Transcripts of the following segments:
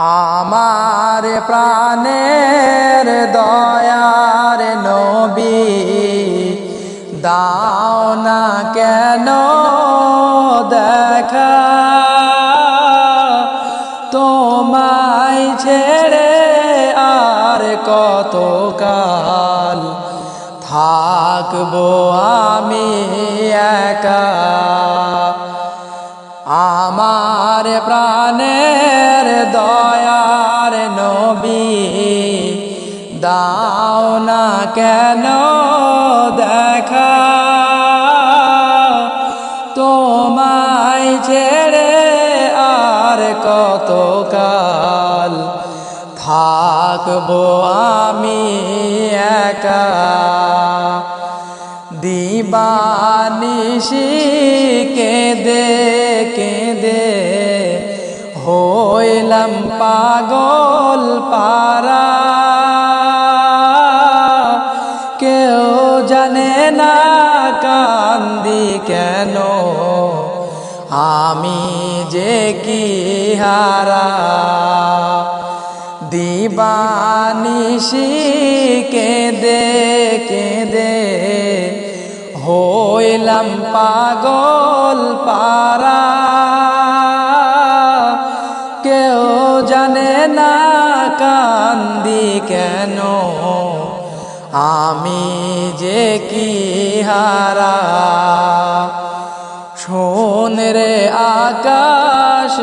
আমার প্রাণের দয়ার নবী, দাও না কেন দেখা? তোমায় ছেড়ে আর কত কাল থাকব আমি একা? আমার প্রাণের কেন দেখা? তোমায় ছেড়ে আর কত কাল থাকব আমি একা? দিবানিশি কেঁদে কেঁদে হইলাম পাগল পারা আমি যে কি হারা? দিবানিশি কেঁদে কেঁদে। হইলাম পাগল পারা কেউ জানে না কান্দি কেন? আমি যে কি হারা?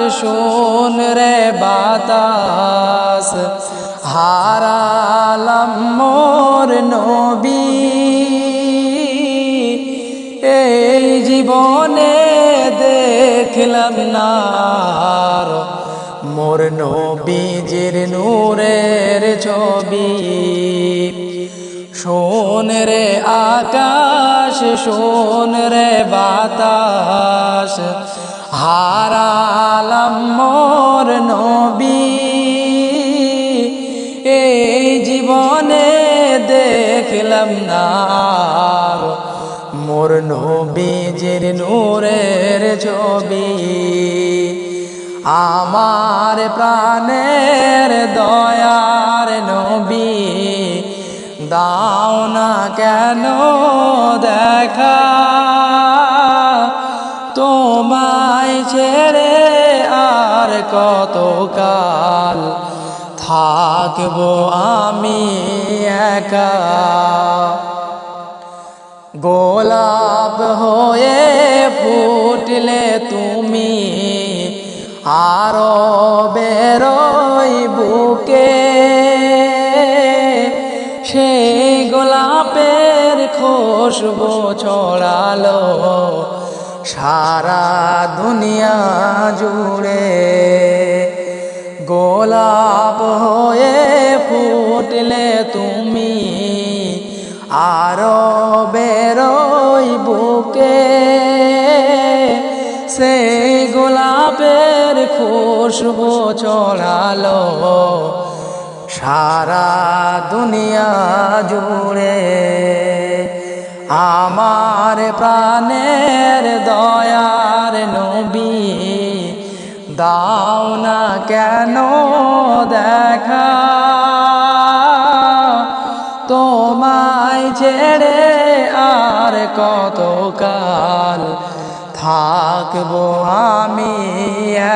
শোন রে বাতাস। হারালাম মোর নবী। এই জীবনে দেখলাম না মোর নবীজির নূরের ছবি। শোন রে আকাশ, শোন রে বাতাস। হারালাম মোর নবী। এই জীবনে দেখলাম না মোর নবীজির নূরের ছবি। আমার প্রাণের দয়ার নবী। দাও না কেন দেখা ছেড়ে আর কত কাল থাকব আমি একা? গোলাপ হয়ে ফুটলে তুমি আরও বেরোই বুকে। সেই গোলাপের খুশবু ছড়ালো সারা দুনিয়া জুড়ে গোলাপ হয়ে ফুটলে তুমি আরও বেরোই বুকে। সেই গোলাপের খুশবু ছড়ালো সারা দুনিয়া জুড়ে। আমার প্রাণের দয়ার নবী, দাও না কেন দেখা? তোমায় ছেড়ে আর কত কাল থাকব আমি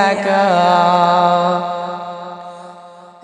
একা?